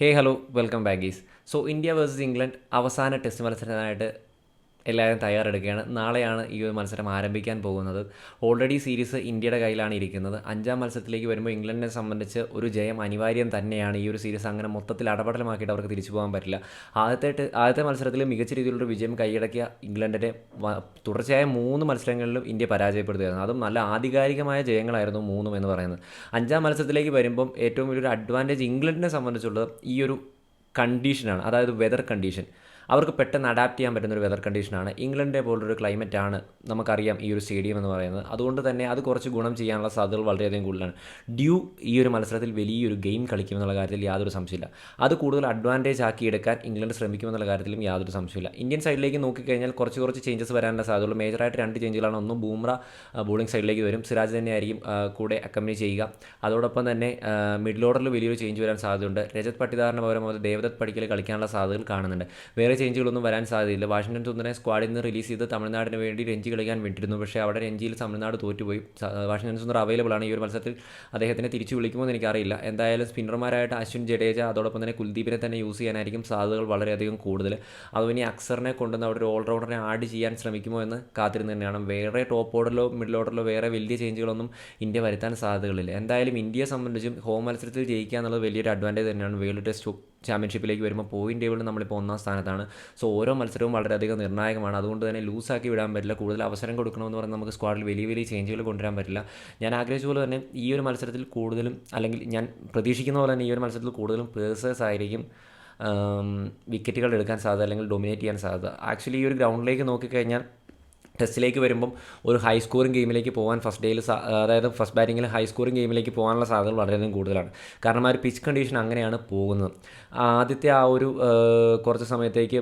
ഹേ hello welcome ബാഗീസ് ഗീസ് so India versus England അവസാന ടെസ്റ്റ് മത്സരത്തിനായിട്ട് എല്ലാവരും തയ്യാറെടുക്കുകയാണ്. നാളെയാണ് ഈ ഒരു മത്സരം ആരംഭിക്കാൻ പോകുന്നത്. ഓൾറെഡി സീരീസ് ഇന്ത്യയുടെ കയ്യിലാണ് ഇരിക്കുന്നത്. അഞ്ചാം മത്സരത്തിലേക്ക് വരുമ്പോൾ ഇംഗ്ലണ്ടിനെ സംബന്ധിച്ച് ഒരു ജയം അനിവാര്യം തന്നെയാണ്. ഈ ഒരു സീരീസ് അങ്ങനെ മൊത്തത്തിൽ അടപടലമാക്കിയിട്ട് അവർക്ക് തിരിച്ചു പോകാൻ പറ്റില്ല. ആദ്യത്തെ ആദ്യത്തെ മത്സരത്തിൽ മികച്ച രീതിയിലുള്ള വിജയം കൈയടക്കിയ ഇംഗ്ലണ്ടിനെ വ- തുടർച്ചയായ മൂന്ന് മത്സരങ്ങളിലും ഇന്ത്യ പരാജയപ്പെടുത്തുകയായിരുന്നു. അതും നല്ല ആധികാരികമായ ജയങ്ങളായിരുന്നു മൂന്നും എന്ന് പറയുന്നത്. അഞ്ചാം മത്സരത്തിലേക്ക് വരുമ്പം ഏറ്റവും വലിയൊരു അഡ്വാന്റേജ് ഇംഗ്ലണ്ടിനെ സംബന്ധിച്ചുള്ളത് ഈ ഒരു കണ്ടീഷനാണ് അതായത് വെതർ കണ്ടീഷൻ അവർക്ക് പെട്ടെന്ന് അഡാപ്റ്റ് ചെയ്യാൻ പറ്റുന്ന ഒരു വെതർ കണ്ടീഷനാണ് ഇംഗ്ലണ്ടിനെ പോലൊരു ക്ലൈമറ്റ് ആണ് നമുക്കറിയാം ഈ ഒരു സ്റ്റേഡിയം എന്ന് പറയുന്നത്. അതുകൊണ്ട് തന്നെ അത് കുറച്ച് ഗുണം ചെയ്യാനുള്ള സാധ്യതകൾ വളരെയധികം കൂടുതലാണ്. ഡ്യൂ ഈ ഒരു മത്സരത്തിൽ വലിയൊരു ഗെയിം കളിക്കുമെന്നുള്ള കാര്യത്തിൽ യാതൊരു സംശയമില്ല. അത് കൂടുതൽ അഡ്വാന്റേജ് ആക്കി എടുക്കാൻ ഇംഗ്ലണ്ട് ശ്രമിക്കുമെന്നുള്ള കാര്യത്തിലും യാതൊരു സംശയമില്ല. ഇന്ത്യൻ സൈഡിലേക്ക് നോക്കിക്കഴിഞ്ഞാൽ കുറച്ച് കുറച്ച് ചേഞ്ചസ് വരാനുള്ള സാധ്യതയുള്ളൂ. മേജറായിട്ട് രണ്ട് ചേഞ്ചുകളാണ് ഒന്ന് ബൂമ്ര ബോളിംഗ് സൈഡിലേക്ക് വരും. സിരാജ് തന്നെയായിരിക്കും കൂടെ അക്കമ്പനി ചെയ്യുക. അതോടൊപ്പം തന്നെ മിഡിൽ ഓർഡറിൽ വലിയൊരു ചേഞ്ച് വരാൻ സാധ്യതയുണ്ട്. രജത് പട്ടിദാറിന് പകരം അവർ ദേവദത്ത് പടിക്കൽ കളിക്കാനുള്ള സാധ്യതകൾ കാണുന്നുണ്ട്. വേറെ ചേഞ്ചുകളൊന്നും വരാൻ സാധ്യതയില്ല. വാഷിംഗ്ടൺ സുന്ദരനെ സ്ക്വാഡിൽ നിന്ന് റിലീസ് ചെയ്ത് തമിഴ്നാടിന് വേണ്ടി രഞ്ജി കളിക്കാൻ വിട്ടിരുന്നു. പക്ഷേ അവിടെ രഞ്ജിയിൽ തമിഴ്നാട് തോറ്റുപോയി. വാഷിംഗ്ടൺ സുന്ദർ അവൈലബിൾ ആണ്. ഈ ഒരു മത്സരത്തിൽ അദ്ദേഹത്തിനെ തിരിച്ചു വിളിക്കുമോ എന്ന് എനിക്കറിയില്ല. എന്തായാലും സ്പിന്നർമാരായിട്ട് അശ്വിൻ ജഡേജ അതോടൊപ്പം തന്നെ കുൽദീപിനെ തന്നെ യൂസ് ചെയ്യാനായിരിക്കും സാധ്യതകൾ വളരെയധികം കൂടുതൽ. അതുപോലെ ഇനി അക്സറിനെ കൊണ്ടുവന്ന് അവിടെ ഒരു ഓൾറൗണ്ടറിനെ ആഡ് ചെയ്യാൻ ശ്രമിക്കുമോ എന്ന് കാത്തിരുന്ന് തന്നെയാണ്. വേറെ ടോപ്പ് ഓർഡറിലോ മിഡിൽ ഓർഡറിലോ വേറെ വലിയ ചേഞ്ചുകളൊന്നും ഇന്ത്യ വരുത്താൻ സാധ്യതകളില്ല. എന്തായാലും ഇന്ത്യയെ സംബന്ധിച്ചും ഹോം മത്സരത്തിൽ ജയിക്കുക എന്നുള്ളത് വലിയൊരു അഡ്വാന്റേജ് തന്നെയാണ്. വേൾഡ് ടെസ്റ്റ് ചാമ്പ്യൻഷിപ്പിലേക്ക് വരുമ്പോൾ പോയിന്റ് ടേബിളിൽ നമ്മളിപ്പോൾ ഒന്നാം സ്ഥാനത്താണ്. സോ ഓരോ മത്സരവും വളരെയധികം നിർണായകമാണ്. അതുകൊണ്ട് തന്നെ ലൂസാക്കി വിടാൻ പറ്റില്ല. കൂടുതൽ അവസരം കൊടുക്കണമെന്ന് പറഞ്ഞാൽ നമുക്ക് സ്ക്വാഡിൽ വലിയ വലിയ ചേഞ്ചുകൾ കൊണ്ടുവരാൻ പറ്റില്ല. ഞാൻ ആഗ്രഹിച്ച പോലെ തന്നെ ഈ ഒരു മത്സരത്തിൽ കൂടുതലും അല്ലെങ്കിൽ ഞാൻ പ്രതീക്ഷിക്കുന്ന പോലെ തന്നെ ഈ ഒരു മത്സരത്തിൽ കൂടുതലും പേഴ്സേഴ്സ് ആയിരിക്കും വിക്കറ്റുകൾ എടുക്കാൻ സാധ്യത അല്ലെങ്കിൽ ഡൊമിനേറ്റ് ചെയ്യാൻ സാധ്യത. ആക്ച്വലി ഈ ഒരു ഗ്രൗണ്ടിലേക്ക് നോക്കിക്കഴിഞ്ഞാൽ ടെസ്റ്റിലേക്ക് വരുമ്പം ഒരു ഹൈ സ്കോറിങ് ഗെയിമിലേക്ക് പോകാൻ ഫസ്റ്റ് ഡേയിൽ അതായത് ഫസ്റ്റ് ബാറ്റിങ്ങിൽ ഹൈ സ്കോറിങ് ഗെയിമിലേക്ക് പോകാനുള്ള സാധ്യതകൾ വളരെയധികം കൂടുതലാണ്. കാരണം ആ ഒരു പിച്ച് കണ്ടീഷൻ അങ്ങനെയാണ് പോകുന്നത്. ആദ്യത്തെ ആ ഒരു കുറച്ച് സമയത്തേക്ക്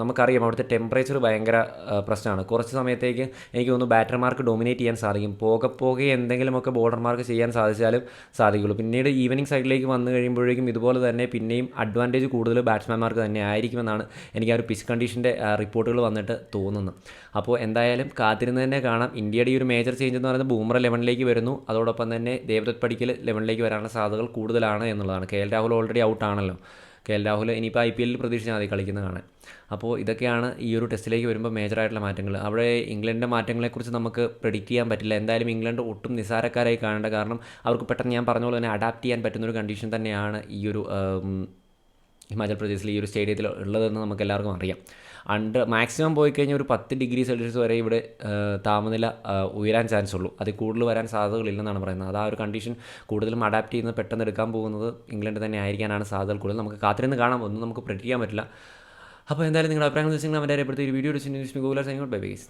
നമുക്കറിയാം അവിടുത്തെ ടെമ്പറേച്ചർ ഭയങ്കര പ്രശ്നമാണ്. കുറച്ച് സമയത്തേക്ക് എനിക്ക് തോന്നുന്നു ബാറ്റർമാർക്ക് ഡൊമിനേറ്റ് ചെയ്യാൻ സാധിക്കും. പോകെ പോകെ എന്തെങ്കിലുമൊക്കെ ബോർഡർമാർക്ക് ചെയ്യാൻ സാധിച്ചാലും സാധിക്കുള്ളൂ. പിന്നീട് ഈവനിങ് സൈഡിലേക്ക് വന്നു കഴിയുമ്പോഴേക്കും ഇതുപോലെ തന്നെ പിന്നെയും അഡ്വാന്റേജ് കൂടുതൽ ബാറ്റ്സ്മാൻമാർക്ക് തന്നെ ആയിരിക്കുമെന്നാണ് എനിക്ക് ആ ഒരു പിച്ച് കണ്ടീഷന്റെ റിപ്പോർട്ടുകൾ വന്നിട്ട് തോന്നുന്നത്. അപ്പോൾ എന്തായാലും കാത്തിരുന്ന് തന്നെ കാണാം. ഇന്ത്യയുടെ ഈ ഒരു മേജർ ചേഞ്ച് എന്ന് പറയുന്നത് ബൂമറ ലെവനിലേക്ക് വരുന്നു. അതോടൊപ്പം തന്നെ ദേവദത്ത് പടിക്കൽ ലെവനിലേക്ക് വരാനുള്ള സാധ്യതകൾ കൂടുതലാണ് എന്നുള്ളതാണ്. K L Rahul already out ആണല്ലോ. കെ എൽ രാഹുൽ ഇനിയിപ്പോൾ ഐ പി എല്ലിൽ പ്രതീക്ഷിച്ചാൽ മതി കളിക്കുന്നത് കാണാൻ. അപ്പോൾ ഇതൊക്കെയാണ് ഈ ഒരു ടെസ്റ്റിലേക്ക് വരുമ്പോൾ മേജറായിട്ടുള്ള മാറ്റങ്ങൾ അവിടെ ഇംഗ്ലണ്ടിന്റെ മാറ്റങ്ങളെക്കുറിച്ച് നമുക്ക് പ്രെഡിക്റ്റ് ചെയ്യാൻ പറ്റില്ല. എന്തായാലും ഇംഗ്ലണ്ട് ഒട്ടും നിസാരക്കാരായി കാണേണ്ട കാരണം അവർക്ക് പെട്ടെന്ന് ഞാൻ പറഞ്ഞ പോലെ തന്നെ അഡാപ്റ്റ് ചെയ്യാൻ പറ്റുന്ന ഒരു കണ്ടീഷൻ തന്നെയാണ് ഈ ഒരു ഹിമാചൽ പ്രദേശിൽ ഈ ഒരു സ്റ്റേഡിയത്തിൽ ഉള്ളതെന്ന് നമുക്ക് എല്ലാവർക്കും അറിയാം. അണ്ടർ മാക്സിമം പോയി കഴിഞ്ഞാൽ ഒരു പത്ത് ഡിഗ്രി സെൽഷ്യസ് വരെ ഇവിടെ താപനില ഉയരാൻ ചാൻസ് ഉള്ളൂ. അത് കൂടുതൽ വരാൻ സാധ്യതകളില്ലെന്നാണ് പറയുന്നത്. അത് ആ ഒരു കണ്ടീഷൻ കൂടുതലും അഡാപ്റ്റ് ചെയ്യുന്നത് പെട്ടെന്ന് എടുക്കാൻ പോകുന്നത് ഇംഗ്ലണ്ട് തന്നെ ആയിരിക്കാനാണ് സാധ്യതകൾ കൂടുതൽ. നമുക്ക് കാത്തിരുന്ന് കാണാം. ഒന്നും നമുക്ക് പ്രെഡിക്റ്റ് ചെയ്യാൻ പറ്റില്ല. അപ്പോൾ എന്തായാലും നിങ്ങളുടെ അഭിപ്രായം വെച്ചാൽ അവന്റെ ഒരു വീഡിയോ ന്യൂസ് ഗൂഗിൾ സൈൻ ബൈ ബേസ്